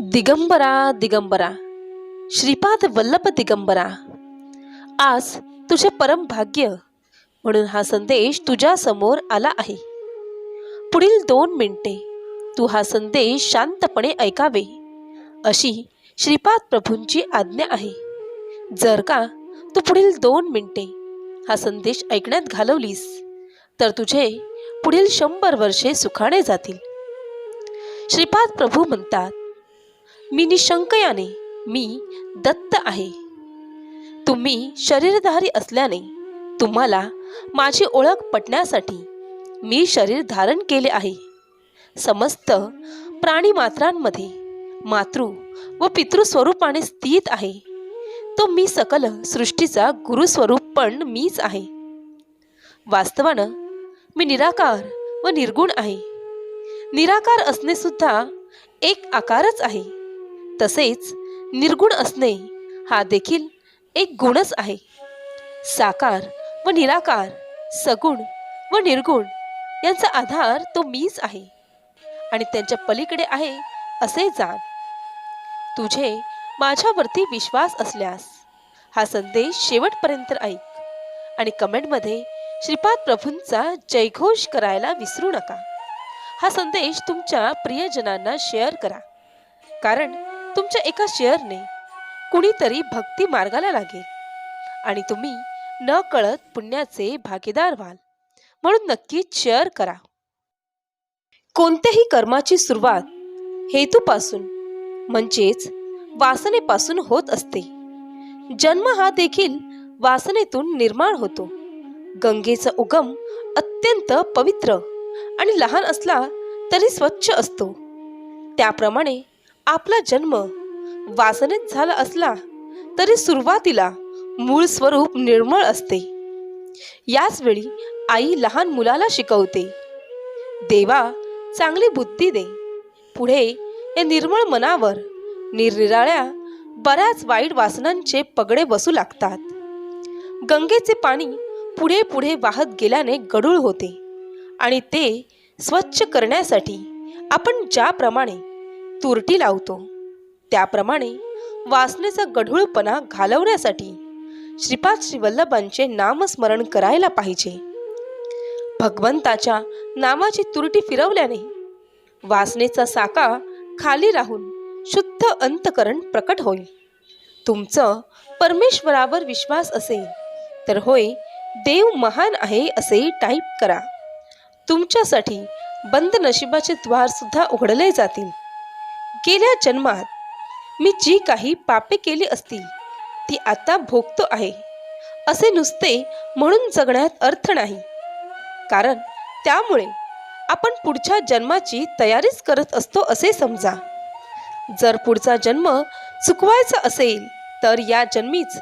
दिगंबरा दिगंबरा. श्रीपाद वल्लभ दिगंबरा. आज तुझे परम भाग्य. म्हणून हा संदेश तुझ्या समोर आला आहे. पुढील दोन मिनिटे तू हा संदेश शांतपणे ऐकावे. अशी श्रीपाद प्रभूंची आज्ञा आहे. जर का तू पुढील दोन मिनिटे हा संदेश ऐकण्यात घालवलीस तर तुझे पुढील शंभर वर्षे सुखाने जातील. श्रीपाद प्रभू म्हणतात मी निशंकयाने मी दत्त आहे. तुम्ही शरीरधारी असल्याने तुम्हाला माझी ओळख पटण्यासाठी मी शरीर धारण केले आहे. समस्त प्राणीमात्रांमध्ये मातृ व पितृस्वरूपाने स्थित आहे. तो मी सकल सृष्टीचा गुरुस्वरूप पण मीच आहे. वास्तवानं मी निराकार व निर्गुण आहे. निराकार असणे सुद्धा एक आकारच आहे. तसेच निर्गुण असणे हा देखील एक गुणच आहे. साकार व निराकार सगुण व निर्गुण यांचा आधार तो मीच आहे आणि त्यांच्या पलीकडे आहे असे जाण. तुझे माझ्यावरती विश्वास असल्यास हा संदेश शेवटपर्यंत ऐक आणि कमेंटमध्ये श्रीपाद प्रभूंचा जयघोष करायला विसरू नका. हा संदेश तुमच्या प्रियजनांना शेअर करा. कारण तुमच्या एका शेअरने कुणीतरी भक्ती मार्गाला लागेल. आणि तुम्ही न कळत पुण्याचे भागीदार व्हाल. म्हणून नक्कीच शेअर करा. कोणत्याही कर्माची सुरुवात हेतूपासून म्हणजेच वासनेपासून होत असते. जन्म हा देखील वासनेतून निर्माण होतो. गंगेचा उगम अत्यंत पवित्र आणि लहान असला तरी स्वच्छ असतो. त्याप्रमाणे आपला जन्म वासनेत झाला असला तरी सुरुवातीला मूळ स्वरूप निर्मळ असते. याच वेळी आई लहान मुलाला शिकवते. देवा चांगली बुद्धी दे. पुढे या निर्मळ मनावर निरनिराळ्या बऱ्याच वाईट वासनांचे पगडे बसू लागतात. गंगेचे पाणी पुढे पुढे वाहत गेल्याने गडूळ होते आणि ते स्वच्छ करण्यासाठी आपण ज्याप्रमाणे तुरटी लावतो. त्याप्रमाणे वासनेचा गढूळपणा घालवण्यासाठी श्रीपाद श्रीवल्लभांचे नामस्मरण करायला पाहिजे. भगवंताच्या नामाची तुरटी फिरवल्याने वासनेचा साका खाली राहून शुद्ध अंतकरण प्रकट होईल. तुमचं परमेश्वरावर विश्वास असेल तर होय देव महान आहे असे टाईप करा. तुमच्यासाठी बंद नशिबाचे द्वार सुद्धा उघडले जातील. गेल्या जन्मात मी जी काही पापे केली असतील ती आता भोगतो आहे. असे नुसते म्हणून जगण्यात अर्थ नाही. कारण त्यामुळे आपण पुढच्या जन्माची तयारीच करत असतो असे समजा. जर पुढचा जन्म चुकवायचा असेल तर या जन्मीच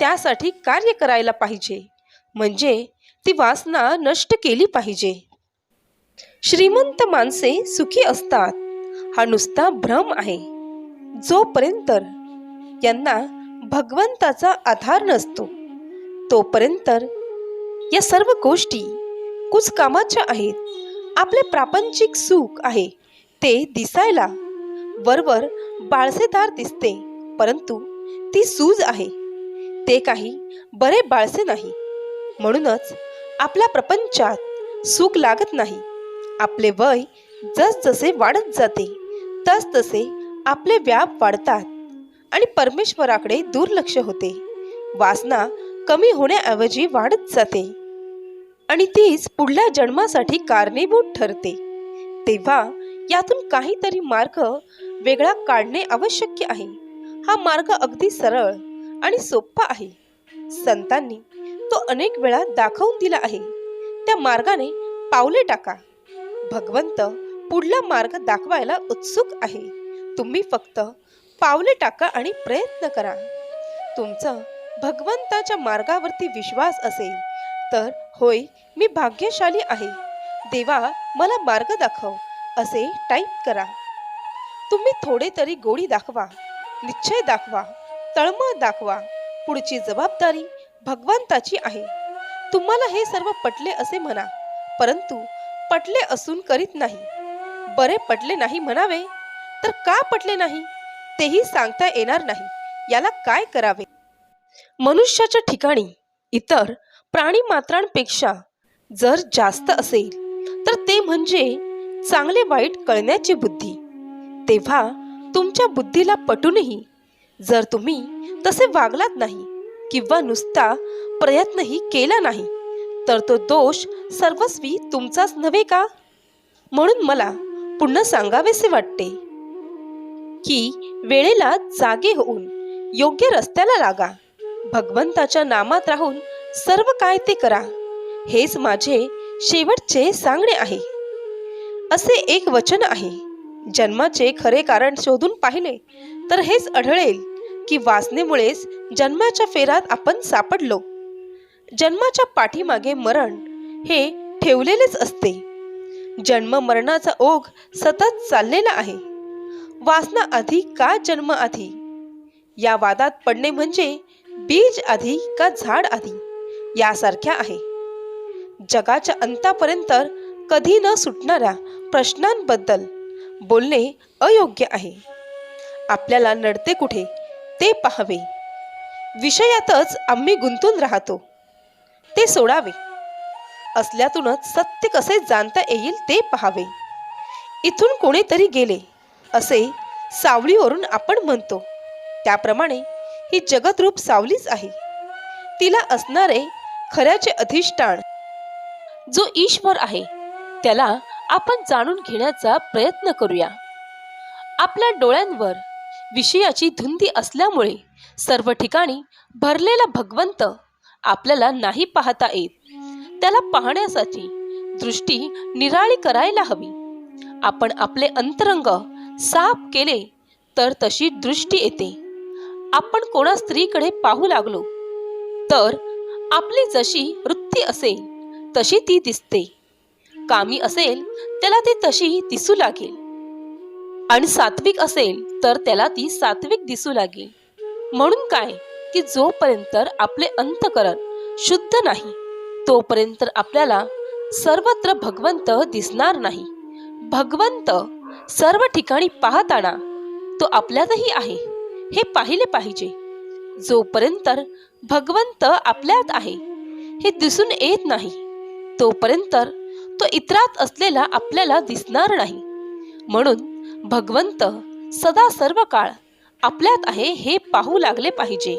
त्यासाठी कार्य करायला पाहिजे. म्हणजे ती वासना नष्ट केली पाहिजे. श्रीमंत माणसे सुखी असतात. हा नुसता भ्रम आहे. जोपर्यंत यांना भगवंताचा आधार नसतो तोपर्यंत या सर्व गोष्टी कुचकामाच्या आहेत. आपले प्रापंचिक सुख आहे ते दिसायला वरवर बाळसेदार दिसते परंतु ती सूज आहे. ते काही बरे बाळसे नाही. म्हणूनच आपल्या प्रपंचात सुख लागत नाही. आपले वय जसजसे वाढत जाते तसतसे आपले व्याप वाढतात आणि परमेश्वराकडे दुर्लक्ष होते. वासना कमी होण्याऐवजी वाढत जाते. आणि तीच पुढल्या जन्मासाठी कारणीभूत ठरते. तेव्हा यातून काहीतरी मार्ग वेगळा काढणे आवश्यक आहे. हा मार्ग अगदी सरळ आणि सोपा आहे. संतांनी तो अनेक वेळा दाखवून दिला आहे. त्या मार्गाने पावले टाका. भगवंत पुढला मार्ग दाखवायला उत्सुक आहे. तुम्ही फक्त पावले टाका आणि प्रयत्न करा. तुमचं भगवंताच्या मार्गावरती विश्वास असेल तर होय मी भाग्यशाली आहे. देवा मला मार्ग दाखव असे टाईप करा. तुम्ही थोडे तरी गोडी दाखवा निश्चय दाखवा तळमळ दाखवा. पुढची जबाबदारी भगवंताची आहे. तुम्हाला हे सर्व पटले असे म्हणा परंतु पटले असून करीत नाही. बरे पटले नाही म्हणावे? तर का पटले नाही? तेही सांगता येणार नाही. याला काय करावे? मनुष्याच्या ठिकाणी इतर प्राणी मात्रांपेक्षा जर जास्त असेल तर ते म्हणजे चांगले वाईट कळण्याची बुद्धी. तेव्हा तुमच्या बुद्धीला पटूनही जर तुम्ही तसे वागलात नाही किंवा नुसता प्रयत्नही केला नाही तर तो दोष सर्वस्वी तुमचाच नव्हे का? म्हणून मला पुन्हा सांगावेसे वाटते. की वेळेला जागे होऊन योग्य रस्त्याला लागा. भगवंताच्या नामात राहून सर्व काय ते करा. हेच माझे शेवटचे सांगणे आहे. असे एक वचन आहे. जन्माचे खरे कारण शोधून पाहिले तर हेच आढळेल की वासनेमुळेच जन्माच्या फेरात आपण सापडलो. जन्माच्या पाठीमागे मरण हे ठेवलेलेच असते. जन्म मरणाचा ओघ सतत चाललेला आहे. वासना आधी का जन्म आधी या वादात पडणे म्हणजे बीज आधी का झाड आधी यासारख्या आहे. जगाच्या अंतापर्यंत कधी न सुटणाऱ्या प्रश्नांबद्दल बोलणे अयोग्य आहे. आपल्याला नडते कुठे ते पाहावे. विषयातच आम्ही गुंतून राहतो. ते सोडावे. असल्यातूनच सत्य कसे जाणता येईल ते पाहावे. इथून कोणीतरी गेले असे सावलीवरून आपण म्हणतो. त्याप्रमाणे ही जगतरूप सावलीच आहे. तिला असणारे खऱ्याचे अधिष्ठान जो ईश्वर आहे त्याला आपण जाणून घेण्याचा प्रयत्न करूया. आपल्या डोळ्यांवर विषयाची धुंदी असल्यामुळे सर्व ठिकाणी भरलेला भगवंत आपल्याला नाही पाहता येत. त्याला पाहण्यासाठी दृष्टी निराळी करायला हवी. आपण आपले अंतरंग साफ केले तर तशी दृष्टी येते. आपण कोणा स्त्रीकडे पाहू लागलो तर आपली जशी वृत्ती असेल तशी ती दिसते. कामी असेल त्याला ती तशी दिसू लागेल. आणि सात्विक असेल तर त्याला ती सात्विक दिसू लागेल. म्हणून काय की जोपर्यंत आपले अंतकरण शुद्ध नाही तोपर्यंत आपल्याला सर्वत्र भगवंत दिसणार नाही. भगवंत सर्व ठिकाणी पाहताना तो आपल्यातही आहे. हे पाहिले पाहिजे. जोपर्यंत भगवंत आपल्यात आहे हे दिसून येत नाही तोपर्यंत तो इतरात असलेला आपल्याला दिसणार नाही. म्हणून भगवंत सदा सर्व काळ आपल्यात आहे हे पाहू लागले पाहिजे.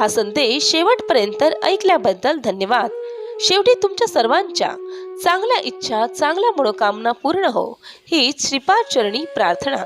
हा संदेश शेवटपर्यंत ऐकल्याबद्दल धन्यवाद. शेवटी तुमच्या सर्वांच्या चांगल्या इच्छा चांगल्या मनोकामना पूर्ण हो. हीच श्रीपाद चरणी प्रार्थना.